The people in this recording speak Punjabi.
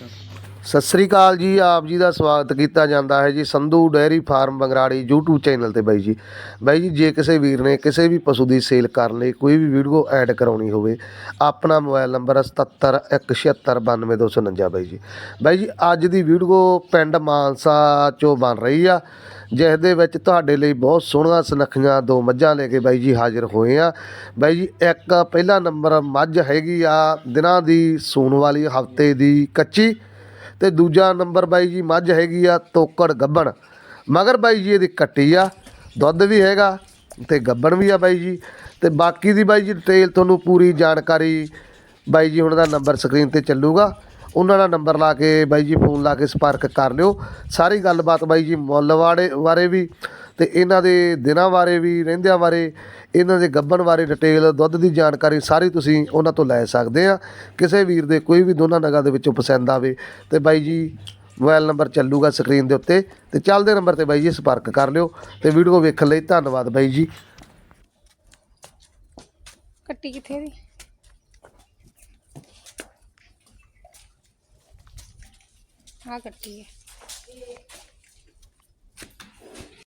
Hoşçakalın. ਸਤਿ ਸ੍ਰੀ ਅਕਾਲ ਜੀ, ਆਪ ਜੀ ਦਾ ਸਵਾਗਤ ਕੀਤਾ ਜਾਂਦਾ ਹੈ ਜੀ Sandhu dairy farm Bangrari YouTube channel ਤੇ ਬਾਈ ਜੀ। ਬਾਈ ਜੀ, ਜੇ ਕਿਸੇ ਵੀਰ ਨੇ ਕਿਸੇ ਵੀ ਪਸ਼ੂ ਦੀ ਸੇਲ ਕਰਨ ਲਈ ਕੋਈ ਵੀ ਵੀਡੀਓ ਐਡ ਕਰਾਉਣੀ ਹੋਵੇ, ਆਪਣਾ ਮੋਬਾਈਲ ਨੰਬਰ 7717692249 ਬਾਈ ਜੀ। ਬਾਈ ਜੀ, ਅੱਜ ਦੀ ਵੀਡੀਓ ਪਿੰਡ ਮਾਨਸਾ ਚੋਂ ਬਣ ਰਹੀ ਆ ਜਿਸ ਦੇ ਵਿੱਚ ਤੁਹਾਡੇ ਲਈ ਬਹੁਤ ਸੋਹਣੀਆਂ ਸੁਨੱਖੀਆਂ ਦੋ ਮੱਝਾਂ ਲੈ ਕੇ ਬਾਈ ਜੀ ਹਾਜ਼ਰ ਹੋਏ ਆ। ਬਾਈ ਜੀ, ਇੱਕ ਪਹਿਲਾ ਨੰਬਰ ਮੱਝ ਹੈਗੀ ਆ, ਦਿਨਾਂ ਦੀ ਸੂਣ ਵਾਲੀ, ਹਫ਼ਤੇ ਦੀ ਕੱਚੀ ਤੇ ਦੂਜਾ ਨੰਬਰ ਬਾਈ ਜੀ, ਮੱਝ ਹੈਗੀ ਆ, ਤੋਕੜ ਗੱਬਣ। ਮਗਰ ਬਾਈ ਜੀ, ਇਹਦੀ ਕੱਟੀ ਆ, ਦੁੱਧ ਵੀ ਹੈਗਾ ਤੇ ਗੱਬਣ ਵੀ ਆ ਬਾਈ ਜੀ। ਤੇ ਬਾਕੀ ਦੀ ਬਾਈ ਜੀ ਡਿਟੇਲ ਤੁਹਾਨੂੰ ਪੂਰੀ ਜਾਣਕਾਰੀ ਬਾਈ ਜੀ ਹੁਣ ਦਾ ਨੰਬਰ ਸਕਰੀਨ ਤੇ ਚੱਲੂਗਾ। ਉਹਨਾਂ ਦਾ ਨੰਬਰ ਲਾ ਕੇ ਬਾਈ ਜੀ ਫੋਨ ਲਾ ਕੇ ਸੰਪਰਕ ਕਰ ਲਿਓ। ਸਾਰੀ ਗੱਲਬਾਤ ਬਾਈ ਜੀ, ਮੁੱਲ ਵਾੜੇ ਬਾਰੇ ਵੀ ਤੇ ਇਹਨਾਂ ਦੇ ਦਿਨਾਂ ਬਾਰੇ ਵੀ, ਰਹਿੰਦਿਆਂ ਬਾਰੇ, ਇਹਨਾਂ ਦੇ ਗੱਬਣ ਬਾਰੇ ਡਿਟੇਲ ਦੁੱਧ ਦੀ ਜਾਣਕਾਰੀ ਸਾਰੀ ਤੁਸੀਂ ਉਹਨਾਂ ਤੋਂ ਲੈ ਸਕਦੇ ਆ ਕਿਸੇ ਵੀਰ ਦੇ ਕੋਈ ਵੀ ਦੋਨਾਂ ਨਗਾਂ ਦੇ ਵਿੱਚੋਂ ਪਸੰਦ ਆਵੇ ਤੇ ਬਾਈ ਜੀ, ਮੋਬਾਈਲ ਨੰਬਰ ਚੱਲੂਗਾ ਸਕਰੀਨ ਦੇ ਉੱਤੇ ਤੇ ਚੱਲਦੇ ਨੰਬਰ ਤੇ ਬਾਈ ਜੀ ਸੰਪਰਕ ਕਰ ਲਿਓ ਤੇ ਵੀਡੀਓ ਵੇਖਣ ਲਈ ਧੰਨਵਾਦ ਬਾਈ ਜੀ। ਕੱਟੀ ਕਿੱਥੇ ਦੀ? ਆ ਕੱਟੀ ਹੈ।